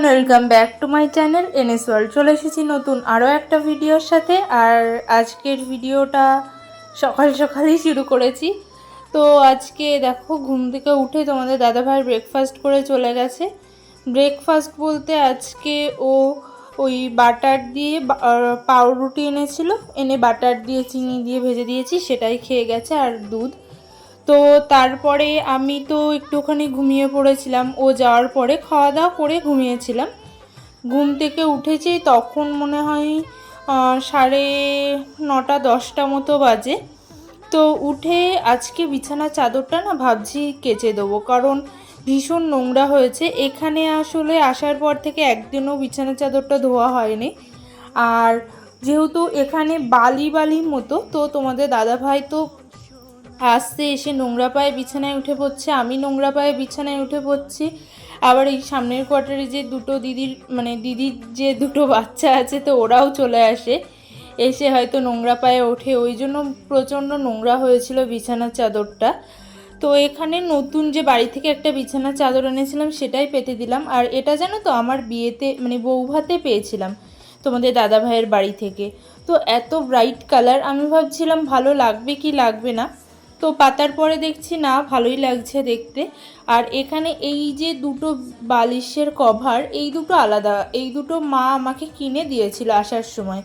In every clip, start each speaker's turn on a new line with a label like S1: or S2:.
S1: Everyone welcome back to my channel NS world চলে এসেছি নতুন আরও একটা ভিডিওর সাথে, আর আজকের ভিডিওটা সকাল সকালেই শুরু করেছি। তো আজকে দেখো, ঘুম থেকে উঠে তোমাদের দাদাভাই ব্রেকফাস্ট করে চলে গেছে। ব্রেকফাস্ট বলতে আজকে ও ওই বাটার দিয়ে পাউরুটি এনেছিল। এনে বাটার দিয়ে, চিনি দিয়ে ভেজে দিয়েছি, সেটাই খেয়ে গেছে। আর দুধ তো তারপরে আমি তো একটুখানি ঘুমিয়ে পড়েছিলাম। ও যাওয়ার পরে খাওয়া দাওয়া করে ঘুমিয়েছিলাম। ঘুম থেকে উঠেছি তখন মনে হয় সাড়ে নটা, দশটা মতো বাজে। তো উঠে আজকে বিছানার চাদরটা না ভাবছি কেচে দেবো, কারণ ভীষণ নোংরা হয়েছে। এখানে আসলে আসার পর থেকে একদিনও বিছানার চাদরটা ধোয়া হয়নি। আর যেহেতু এখানে বালি বালির মতো, তো তোমাদের দাদাভাই তো আসতে এসে নোংরা পায়ে বিছানায় উঠে পড়ছে, আমি নোংরা পায়ে বিছানায় উঠে পড়ছি। আবার এই সামনের কোয়ার্টারে যে দুটো দিদির মানে দিদির যে দুটো বাচ্চা আছে, তো ওরাও চলে আসে। এসে হয়তো নোংরা পায়ে ওঠে। ওই জন্য প্রচণ্ড নোংরা হয়েছিল বিছানার চাদরটা। তো এখানে নতুন যে বাড়ি থেকে একটা বিছানার চাদর এনেছিলাম, সেটাই পেতে দিলাম। আর এটা জানো তো, আমার বিয়েতে মানে বৌভাতে পেয়েছিলাম তোমাদের দাদা ভাইয়ের বাড়ি থেকে। তো এত ব্রাইট কালার আমি ভাবছিলাম ভালো লাগবে কি লাগবে না। তো পাতার পরে দেখছি, না, ভালোই লাগছে দেখতে। আর এখানে এই যে দুটো বালিশের কভার, এই দুটো আলাদা। এই দুটো মা আমাকে কিনে দিয়েছিল আসার সময়।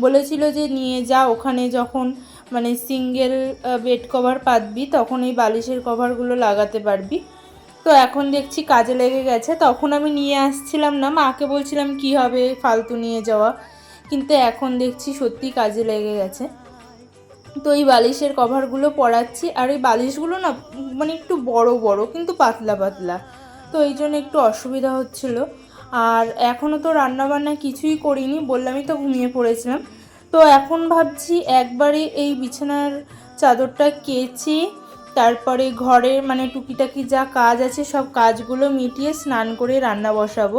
S1: বলেছিল যে, নিয়ে যা, ওখানে যখন মানে সিঙ্গেল বেড কভার পাতবি, তখন এই বালিশের কভারগুলো লাগাতে পারবি। তো এখন দেখছি কাজে লেগে গেছে। তখন আমি নিয়ে আসছিলাম না, মাকে বলছিলাম, কি হবে, ফালতু নিয়ে যাওয়া? কিন্তু এখন দেখছি সত্যি কাজে লেগে গেছে। তো এই বালিশের কভারগুলো পরাচ্ছি, আর এই বালিশগুলো না মানে একটু বড় বড়, কিন্তু পাতলা পাতলা। তো এই জন্য একটু অসুবিধা হচ্ছিল। আর এখনও তো রান্নাবান্না কিছুই করিনি, বললামই তো ঘুমিয়ে পড়েছিলাম। তো এখন ভাবছি একবারে এই বিছানার চাদরটা কেচে, তারপরে ঘরের মানে টুকিটাকি যা কাজ আছে সব কাজগুলো মিটিয়ে স্নান করে রান্না বসাবো।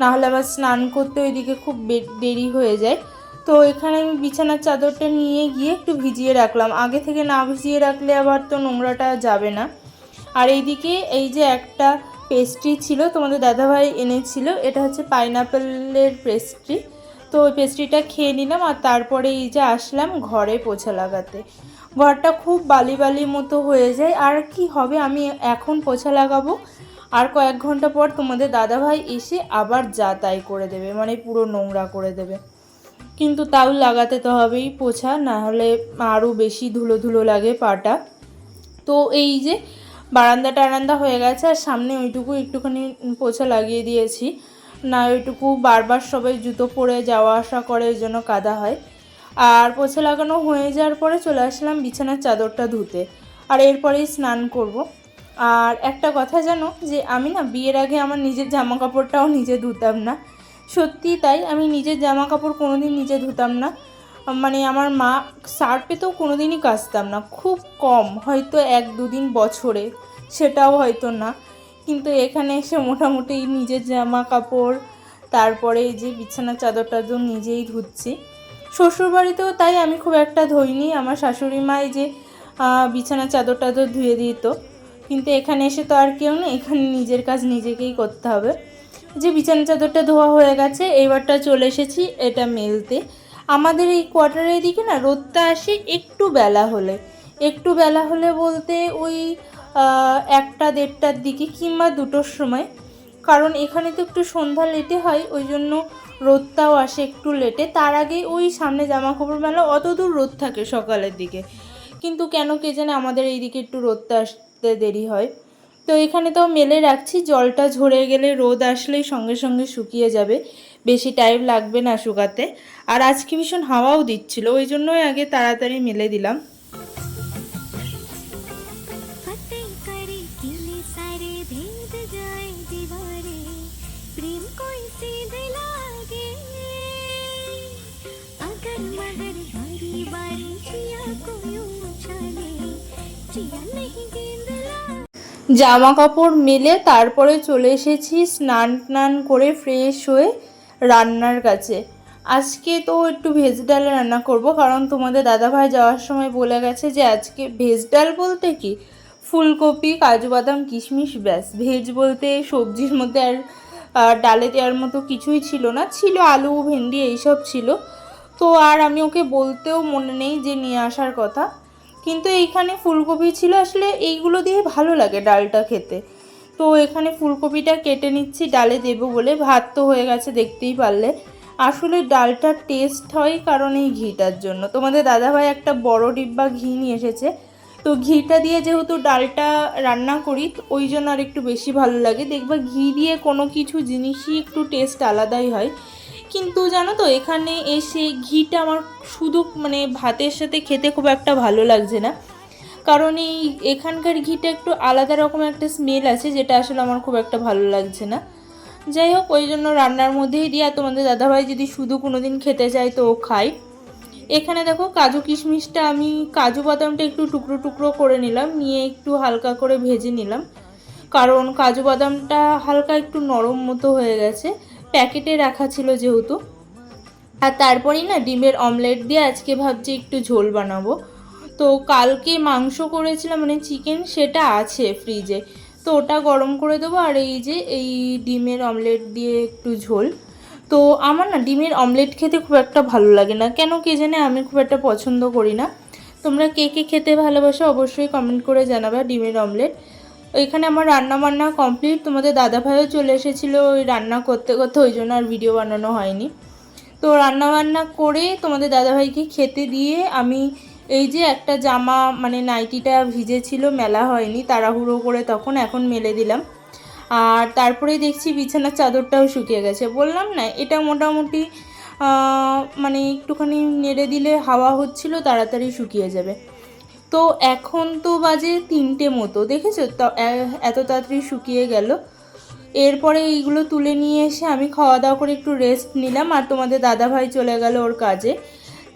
S1: নাহলে আবার স্নান করতে ওইদিকে খুব দেরি হয়ে যায়। তো এখানে আমি বিছানার চাদরটা নিয়ে গিয়ে একটু ভিজিয়ে রাখলাম। আগে থেকে না ভিজিয়ে রাখলে আবার তো নোংরাটা যাবে না। আর এইদিকে এই যে একটা পেস্ট্রি ছিল, তোমাদের দাদাভাই এনেছিল, এটা হচ্ছে পাইনাপেলের পেস্ট্রি তো ওই পেস্ট্রিটা খেয়ে নিলাম আর তারপরে এই যে আসলাম ঘরে পোছা লাগাতে। ঘরটা খুব বালি বালি মতো হয়ে যায়। আর কি হবে, আমি এখন পোছা লাগাবো। আর কয়েক ঘণ্টা পর তোমাদের দাদাভাই এসে আবার যা তাই করে দেবে মানে পুরো নোংরা করে দেবে। কিন্তু তাও লাগাতে তো হবেই পোছা, না হলে আরও বেশি ধুলো ধুলো লাগে পাটা। তো এই যে বারান্দা টারান্দা হয়ে গেছে, আর সামনে ওইটুকু একটুখানি পোছা লাগিয়ে দিয়েছি। না, ওইটুকু বারবার সবাই জুতো পরে যাওয়া আসা করে ওই জন্য কাদা হয়। আর পোছা লাগানো হয়ে যাওয়ার পরে চলে আসলাম বিছানার চাদরটা ধুতে, আর এরপরেই স্নান করব। আর একটা কথা জানো, যে আমি না বিয়ের আগে আমার নিজের জামা কাপড়টাও নিজে ধুতাম না। সত্যি তাই, আমি নিজের জামা কাপড় কোনোদিন নিজে ধুতাম না। মানে আমার মা সার্ফেতেও কোনোদিনই কাচতাম না, খুব কম, হয়তো এক দুদিন বছরে, সেটাও হয়তো না। কিন্তু এখানে এসে মোটামুটি নিজের জামা কাপড় তারপরে এই যে বিছানা চাদর টাদর নিজেই ধুচ্ছি। শ্বশুরবাড়িতেও তাই, আমি খুব একটা ধুইনি, আমার শাশুড়ি মা এই যে বিছানা চাদর টাদর ধুয়ে দিত। কিন্তু এখানে এসে তো আর কেউ না এখানে নিজের কাজ নিজেকেই করতে হবে। যে বিছানা চাদরটা ধোয়া হয়ে গেছে, এইবারটা চলে এসেছি এটা মেলতে। আমাদের এই কোয়ার্টারের দিকে না, রোদটা আসে একটু বেলা হলে। একটু বেলা হলে বলতে ওই একটা দেড়টার দিকে কিংবা দুটোর সময়। কারণ এখানে তো একটু সন্ধ্যা লেটে হয়, ওই জন্য রোদটাও আসে একটু লেটে। তার আগে ওই সামনে জামা কাপড় মেলা, অত দূর রোদ থাকে সকালের দিকে। কিন্তু কেন কে জানে আমাদের এই দিকে একটু রোদটা আসতে দেরি হয়। তো এখানে তো মেলে রাখছি, জলটা ঝরে গেলে রোদ আসলেই সঙ্গে সঙ্গে শুকিয়ে যাবে। বেশি টাইম লাগবে না শুকাতে। আর আজকে ভীষণ হাওয়াও দিচ্ছিল, ওই জন্যই আগে তাড়াতাড়ি মেলে দিলাম। জামা কাপড় মেলে তারপরে চলে এসেছি স্নান টান করে ফ্রেশ হয়ে রান্নার কাছে। আজকে তো একটু ভেজ ডাল রান্না করব, কারণ তোমাদের দাদাভাই যাওয়ার সময় বলে গেছে যে আজকে ভেজ ডাল বলতে কি? ফুলকপি, কাজু বাদাম, কিশমিশ, ব্যাস। ভেজ বলতে সবজির মধ্যে আর ডালে দেওয়ার মতো কিছুই ছিল না, ছিল আলু, ভেন্ডি, এইসব ছিল। তো আর আমি ওকে বলতেও মনে নেই যে নিয়ে আসার কথা। কিন্তু এইখানে ফুলকপি ছিল, আসলে এইগুলো দিয়ে ভালো লাগে ডালটা খেতে। তো এখানে ফুলকপিটা কেটে নিচ্ছি, ডালে দেবো বলে। ভাত তো হয়ে গেছে, দেখতেই পারলে। আসলে ডালটা টেস্ট হয় কারণ এই ঘিটার জন্য। তোমাদের দাদাভাই একটা বড় ডিব্বা ঘি নিয়ে এসেছে। তো ঘিটা দিয়ে যেহেতু ডালটা রান্না করি ওই জন্য আর একটু বেশি ভালো লাগে। দেখবা ঘি দিয়ে কোনো কিছু জিনিসই একটু টেস্ট আলাদাই হয়। কিন্তু জানো তো, এখানে এসে ঘিটা আমার শুধু মানে ভাতের সাথে খেতে খুব একটা ভালো লাগছে না। কারণ এই এখানকার ঘিটা একটু আলাদা রকম একটা স্মেল আছে, যেটা আসলে আমার খুব একটা ভালো লাগছে না। যাই হোক, ওই জন্য রান্নার মধ্যেই দিয়ে আর তোমাদের দাদাভাই যদি শুধু কোনো দিন খেতে চায় তো ও খায়। এখানে দেখো কাজু কিশমিশটা আমি কাজু বাদামটা একটু টুকরো টুকরো করে নিলাম, নিয়ে একটু হালকা করে ভেজে নিলাম। কারণ কাজু বাদামটা হালকা একটু নরম মতো হয়ে গেছে। প্যাকেটে রাখা ছিল যেহেতু। আর তারপরেই না ডিমের অমলেট দিয়ে আজকে ভাবছি একটু ঝোল বানাবো। তো কালকে মাংস করেছিলাম মানে চিকেন, সেটা আছে ফ্রিজে। তো ওটা গরম করে দেবো আর এই যে, এই ডিমের অমলেট দিয়ে একটু ঝোল। তো আমার না ডিমের অমলেট খেতে খুব একটা ভালো লাগে না। কেন কে জানে, আমি খুব একটা পছন্দ করি না। তোমরা কে কে খেতে ভালোবাসো অবশ্যই কমেন্ট করে জানাবে ডিমের অমলেট। এখানে আমার রান্না বান্না কমপ্লিট তোমাদের দাদা ভাইও চলে এসেছিল ওই রান্না করতে করতে, ওই জন্য আর ভিডিও বানানো হয়নি। তো রান্না বান্না করে তোমাদের দাদাভাইকে খেতে দিয়ে আমি এই যে একটা জামা মানে নাইটিটা ভিজে ছিল মেলা হয়নি, তাড়াহুড়ো করে তখন এখন মেলে দিলাম। আর তারপরে দেখছি বিছানার চাদরটাও শুকিয়ে গেছে। বললাম না, এটা মোটামুটি মানে একটুখানি নেড়ে দিলে হাওয়া হচ্ছিল, তাড়াতাড়ি শুকিয়ে যাবে। তো এখন তো বাজে তিনটে মতো, দেখেছ? এত তাড়াতাড়ি শুকিয়ে গেল। এরপরে এইগুলো তুলে নিয়ে এসে আমি খাওয়া দাওয়া করে একটু রেস্ট নিলাম আর তোমাদের দাদা ভাই চলে গেল ওর কাজে।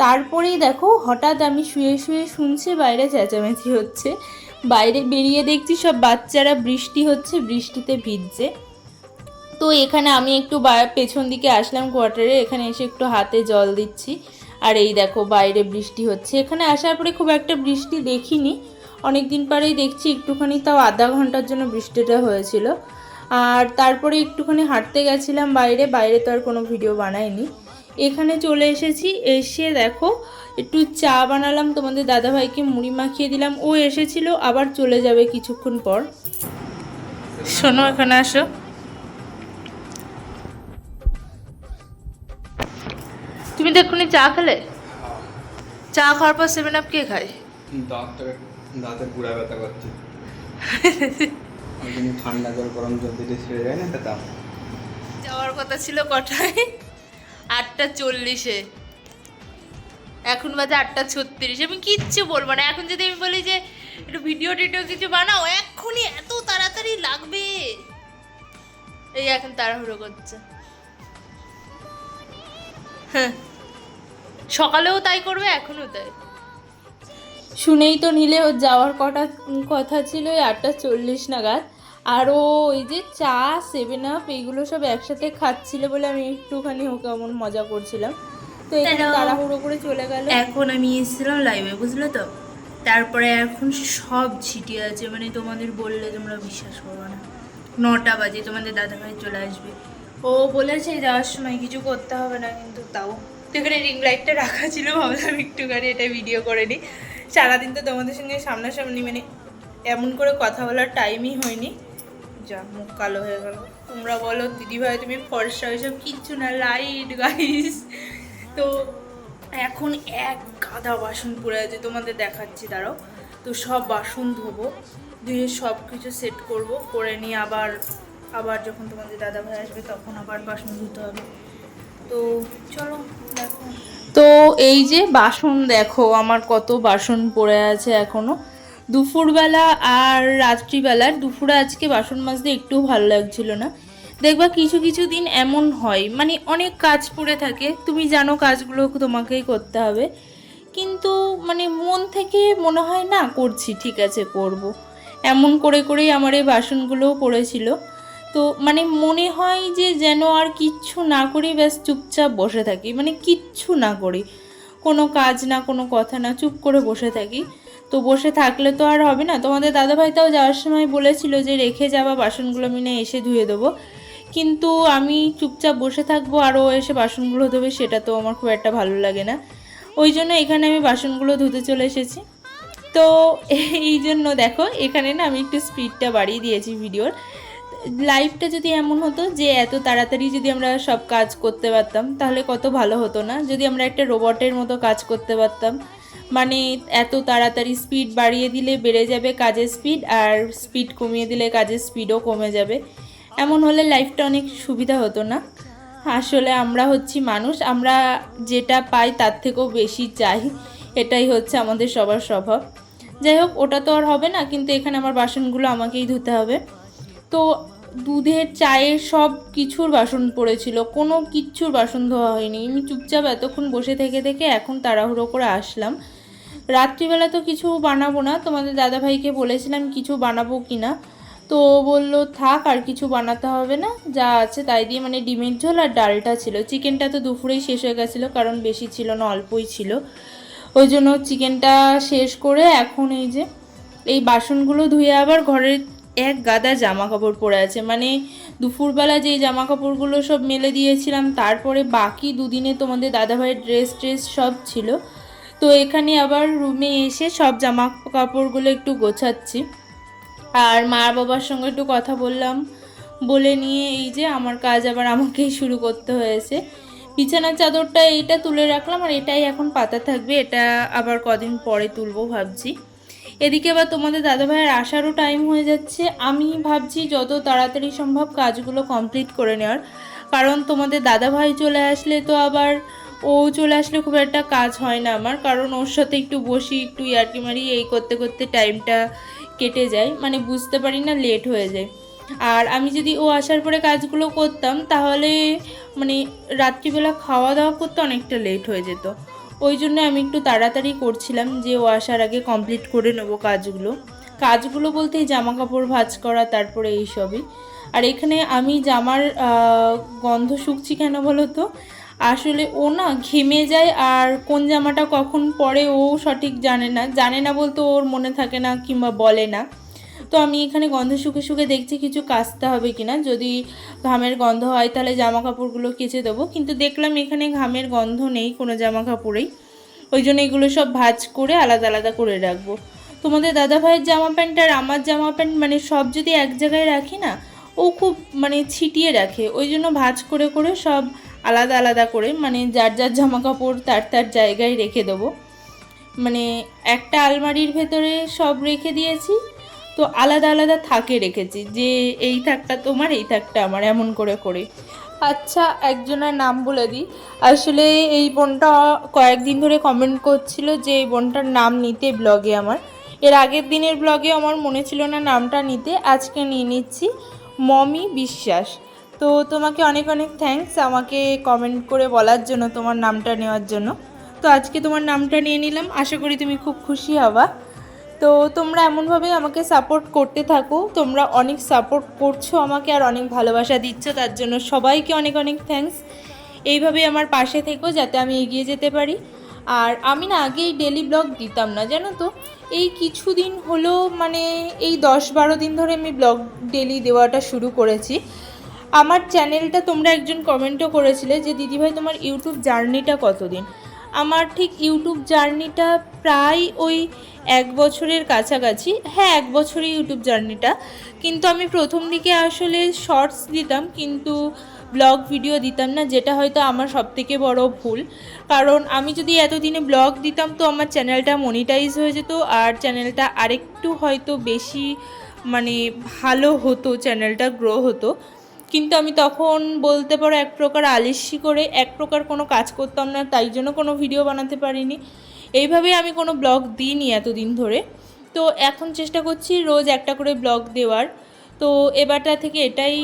S1: তারপরেই দেখো, হঠাৎ আমি শুয়ে শুয়ে শুনছি বাইরে চেঁচামেচি হচ্ছে। বাইরে বেরিয়ে দেখছি সব বাচ্চারা বৃষ্টি হচ্ছে, বৃষ্টিতে ভিজছে। তো এখানে আমি একটু পেছন দিকে আসলাম কোয়ার্টারে এখানে এসে একটু হাতে জল দিচ্ছি। আর এই দেখো বাইরে বৃষ্টি হচ্ছে। এখানে আসার পরে খুব একটা বৃষ্টি দেখিনি। অনেক দিন পরেই দেখছি একটুখানি তাও আধা ঘণ্টার জন্য বৃষ্টিটা হয়েছিল। আর তারপরে একটুখানি হাঁটতে গেছিলাম বাইরে বাইরে তো আর কোনো ভিডিও বানাইনি। এখানে চলে এসেছি, এসে দেখো একটু চা বানালাম, তোমাদের দাদাভাইকে মুড়ি মাখিয়ে দিলাম। ও এসেছিল, আবার চলে যাবে কিছুক্ষণ পর। শোনো এখানে আসো। তুমি তো এক্ষুনি চা খেলে? চা খাওয়ার পর সেভেন আপ কে খায়?
S2: দাঁতটা দাঁতের গুড়া ব্যথা করছে। ওই ঠান্ডা জল গরম জল দিলে ছেড়ে যায় না তা
S1: যাওয়ার কথা ছিল কটায়? আটটা চল্লিশে। এখন বাজে আটটা ছত্রিশ। আমি কিচ্ছু বলব না। এখন যদি আমি বলি যে একটু ভিডিও টিডিও কিছু বানাও এক্ষুনি এত তাড়াতাড়ি লাগবে। এই এখন তাড়াহুড়ো করছে। হ্যাঁ। সকালেও তাই করবে এখনও তাই। শুনেই তো নিলে ওর যাওয়ার কটা কথা ছিল ওই আটটা চল্লিশ নাগাদ। আর ও ওই যে চা সেভেন আপ এইগুলো সব একসাথে খাচ্ছিল বলে আমি একটুখানি ওকে এমন মজা করছিলাম। তো এখানে তাড়াহুড়ো করে চলে গেল।
S3: এখন আমি এসেছিলাম লাইভে বুঝলে তো? তারপরে এখন সব ছিটিয়ে আছে মানে তোমাদের বললে তোমরা বিশ্বাস করবে না। নটা বাজে তোমাদের দাদাভাই চলে আসবে।
S1: ও বলেছে যাওয়ার সময় কিছু করতে হবে না কিন্তু তাও তো এখানে রিং লাইটটা রাখা ছিল, ভাবলাম একটুখানি এটা ভিডিও করে নিই। সারাদিন তো তোমাদের সঙ্গে সামনাসামনি মানে এমন করে কথা বলার টাইমই হয়নি। যা, মুখ কালো হয়ে গেল। তোমরা বলো, দিদিভাই, তুমি ফর্সা, ওইসব কিচ্ছু না লাইট গাইস তো এখন এক গাদা বাসন পড়ে আছে, তোমাদের দেখাচ্ছি, দাঁড়াও। তো সব বাসন ধোবো, ধুয়ে সব কিছু সেট করব, করে নিয়ে আবার আবার যখন তোমাদের দাদা ভাই আসবে, তখন আবার বাসন ধুতে হবে। তো চলো তো এই যে বাসন, দেখো, আমার কত বাসন পড়ে আছে এখনও। দুপুরবেলা আর রাত্রিবেলার, দুপুরে আজকে বাসন মাজতে একটু ভালো লাগছিল না। দেখবা কিছু কিছু দিন এমন হয় মানে অনেক কাজ পড়ে থাকে, তুমি জানো কাজগুলো তোমাকেই করতে হবে। কিন্তু মানে মন থেকে মনে হয়, না, করছি, ঠিক আছে, করব। এমন করে, করেই আমার এই বাসনগুলোও পড়েছিল। তো মানে মনে হয় যে যেন আর কিচ্ছু না করি ব্যাস চুপচাপ বসে থাকি। মানে কিচ্ছু না করি। কোনো কাজ না, কোনো কথা না, চুপ করে বসে থাকি। তো বসে থাকলে তো আর হবে না। তোমাদের দাদাভাই তাও যাওয়ার সময় বলেছিল যে রেখে যাওয়া বাসনগুলো মিনে এসে ধুয়ে দেবো। কিন্তু আমি চুপচাপ বসে থাকব, আরও এসে বাসনগুলো ধোবে, সেটা তো আমার খুব একটা ভালো লাগে না। ওই জন্য এখানে আমি বাসনগুলো ধুতে চলে এসেছি। তো এই জন্য দেখো, এখানে না আমি একটু স্পিডটা বাড়িয়ে দিয়েছি ভিডিওর। লাইফটা যদি এমন হতো যে এত তাড়াতাড়ি যদি আমরা সব কাজ করতে পারতাম, তাহলে কত ভালো হতো না? যদি আমরা একটা রোবটের মতো কাজ করতে পারতাম মানে এত তাড়াতাড়ি স্পিড বাড়িয়ে দিলে বেড়ে যাবে কাজের স্পিড আর স্পিড কমিয়ে দিলে কাজের স্পিডও কমে যাবে। এমন হলে লাইফটা অনেক সুবিধা হতো না। আসলে আমরা হচ্ছি মানুষ, আমরা যেটা পাই তার থেকেও বেশি চাই। এটাই হচ্ছে আমাদের সবার স্বভাব। যাই হোক, ওটা তো আর হবে না, কিন্তু এখানে আমার বাসনগুলো আমাকেই ধুতে হবে। তো দুধের, চায়ের সব কিছুর বাসন পড়েছিল। কোনো কিচ্ছুর বাসন ধোয়া হয়নি। আমি চুপচাপ এতক্ষণ বসে থেকে থেকে এখন তাড়াহুড়ো করে আসলাম। রাত্রিবেলা তো কিছু বানাবো না। তোমাদের দাদাভাইকে বলেছিলাম কিছু বানাবো কি না তো বলল, থাক, আর কিছু বানাতে হবে না। যা আছে তাই দিয়ে। মানে ডিমের ঝোল আর ডালটা ছিল। চিকেনটা তো দুপুরেই শেষ হয়ে গেছিল, কারণ বেশি ছিল না, অল্পই ছিল। ওই জন্য চিকেনটা শেষ করে এখন এই যে, এই বাসনগুলো ধুয়ে আবার ঘরের এক গাদা জামা কাপড় পরে আছে। মানে দুপুরবেলা যেই জামা কাপড়গুলো সব মেলে দিয়েছিলাম, তারপরে বাকি দুদিনে তোমাদের দাদাভাইয়ের ড্রেস ট্রেস সব ছিল। তো এখানে আবার রুমে এসে সব জামা কাপড়গুলো একটু গোছাচ্ছি। আর মা বাবার সঙ্গে একটু কথা বললাম। বলে নিয়ে এই যে আমার কাজ আবার আমাকেই শুরু করতে হয়েছে। বিছানার চাদরটা এইটা তুলে রাখলাম আর এটাই এখন পাতা থাকবে, এটা আবার কদিন পরে তুলবো ভাবছি। এদিকে আবার তোমাদের দাদাভাইয়ের আসারও টাইম হয়ে যাচ্ছে। আমি ভাবছি যত তাড়াতাড়ি সম্ভব কাজগুলো কমপ্লিট করে নেওয়ার। কারণ তোমাদের দাদাভাই চলে আসলে তো আবার ও চলে আসলে খুব একটা কাজ হয় না আমার। কারণ ওর সাথে একটু বসি, একটু ইয়ার্কি মারি, এই করতে করতে টাইমটা কেটে যায়। মানে বুঝতে পারি না লেট হয়ে যায়। আর আমি যদি ও আসার পরে কাজগুলো করতাম, তাহলে মানে রাত্রিবেলা খাওয়া দাওয়া করতে অনেকটা লেট হয়ে যেত। ওই জন্য আমি একটু তাড়াতাড়ি করছিলাম যে ও আসার আগে কমপ্লিট করে নেব কাজগুলো। কাজগুলো বলতে জামা কাপড় ভাঁজ করা, তারপরে এইসবই আর এখানে আমি জামার গন্ধ শুকছি কেন বলো তো? আসলে ও না ঘেমে যায় আর কোন জামাটা কখন পরে ও সঠিক জানে না। জানে না বলতে ওর মনে থাকে না কিংবা বলে না। তো আমি এখানে গন্ধ শুকে শুকে দেখছি কিছু কাচতে হবে কিনা। যদি ঘামের গন্ধ হয় তাহলে জামা কাপড়গুলো কেচে দেবো। কিন্তু দেখলাম এখানে ঘামের গন্ধ নেই কোনো জামা কাপড়েই ওই জন্য এগুলো সব ভাঁজ করে আলাদা আলাদা করে রাখব। তোমাদের দাদা ভাইয়ের জামা প্যান্ট আর আমার জামা প্যান্ট মানে সব যদি এক জায়গায় রাখি না, ও খুব মানে ছিটিয়ে রাখে। ওই জন্য ভাজ করে করে সব আলাদা আলাদা করে মানে যার যার জামা কাপড় তার তার জায়গায় রেখে দেবো। মানে একটা আলমারির ভেতরে সব রেখে দিয়েছি। তো আলাদা আলাদা থাকে রেখেছি, যে এই থাকটা তোমার, এই থাকটা আমার, এমন করে করে। আচ্ছা একজনের নাম বলে দিই। আসলে এই বোনটা কয়েকদিন ধরে কমেন্ট করছিল যে এই বোনটার নাম নিতে ব্লগে আমার। এর আগের দিনের ব্লগে আমার মনে ছিল না নামটা নিতে, আজকে নিয়ে নিচ্ছি মমি বিশ্বাস। তো তোমাকে অনেক অনেক থ্যাঙ্কস আমাকে কমেন্ট করে বলার জন্য, তোমার নামটা নেওয়ার জন্য। তো আজকে তোমার নামটা নিয়ে নিলাম, আশা করি তুমি খুব খুশি হবা। তো তোমরা এমনভাবেই আমাকে সাপোর্ট করতে থাকো। তোমরা অনেক সাপোর্ট করছ আমাকে আর অনেক ভালোবাসা দিচ্ছ, তার জন্য সবাইকে অনেক অনেক থ্যাঙ্কস এইভাবেই আমার পাশে থেকো যাতে আমি এগিয়ে যেতে পারি। আর আমি না আগেই ডেলি ব্লগ দিতাম না, জানো তো? এই কিছুদিন হলো মানে এই দশ বারো দিন ধরে আমি ব্লগ ডেলি দেওয়াটা শুরু করেছি। আমার চ্যানেলটা তোমরা একজন কমেন্টও করেছিলে যে, দিদিভাই, তোমার ইউটিউব জার্নিটা কতদিন? আমার ঠিক ইউটিউব জার্নিটা প্রায় ওই এক বছরের কাছাকাছি। হ্যাঁ এক বছরই ইউটিউব জার্নিটা। কিন্তু আমি প্রথম দিকে আসলে শর্টস দিতাম, কিন্তু ব্লগ ভিডিও দিতাম না, যেটা হয়তো আমার সবথেকে বড় ভুল। কারণ আমি যদি এতদিনে ব্লগ দিতাম তো আমার চ্যানেলটা মনিটাইজ হয়ে যেত, আর চ্যানেলটা আরেকটু হয়তো বেশি মানে ভালো হতো, চ্যানেলটা গ্রো হতো। কিন্তু আমি তখন বলতে পারো এক প্রকার আলিসি করে, এক প্রকার কোনো কাজ করতাম না, তাই জন্য কোনো ভিডিও বানাতে পারিনি। এইভাবেই আমি কোনো ব্লগ দিইনি এতদিন ধরে। তো এখন চেষ্টা করছি রোজ একটা করে ব্লগ দেওয়ার। তো এবারটা থেকে এটাই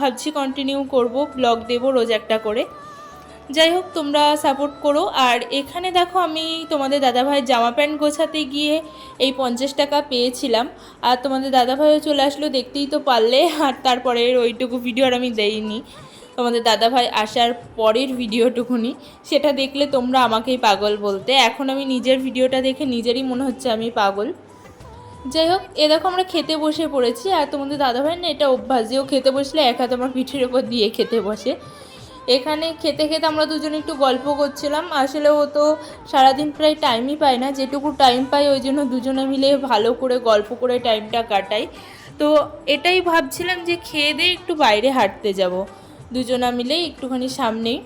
S1: ভাবছি কন্টিনিউ করব ব্লগ দেব রোজ একটা করে। যাই হোক, তোমরা সাপোর্ট করো। আর এখানে দেখো, আমি তোমাদের দাদাভাইয়ের জামা প্যান্ট গোছাতে গিয়ে এই পঞ্চাশ টাকা পেয়েছিলাম। আর তোমাদের দাদাভাইও চলে আসলো, দেখতেই তো পারলে। আর তারপরে ওইটুকু ভিডিও আর আমি দেইনি। তোমাদের দাদাভাই আসার পরের ভিডিওটুকুনি। সেটা দেখলে তোমরা আমাকেই পাগল বলতে। এখন আমি নিজের ভিডিওটা দেখে নিজেরই মনে হচ্ছে আমি পাগল। যাই হোক, এ দেখো আমরা খেতে বসে পড়েছি। আর তোমাদের দাদাভাই না এটা অভ্যাস যে ও খেতে বসলে এক হাত আমার পিঠের ওপর দিয়ে খেতে বসে। এখানে খেতে খেতে আমরা দুজনে একটু গল্প করছিলাম। আসলে ও তো সারাদিন প্রায় টাইমই পায় না। যেটুকু টাইম পায়, ওই জন্য দুজনে মিলে ভালো করে গল্প করে টাইমটা কাটাই। তো এটাই ভাবছিলাম যে খেয়ে দিয়ে একটু বাইরে হাঁটতে যাব। দুজনা মিলে একটুখানি সামনেই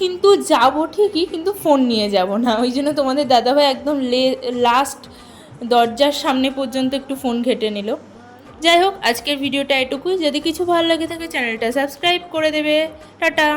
S1: কিন্তু যাব ঠিকই, কিন্তু ফোন নিয়ে যাব না। ওই জন্য তোমাদের দাদাভাই একদম লে লাস্ট দরজার সামনে পর্যন্ত একটু ফোন ঘেটে নিল। যাই হোক, আজকের ভিডিওটা এটুকুই। যদি কিছু ভালো লাগে থাকে চ্যানেলটা সাবস্ক্রাইব করে দেবে। টাটা!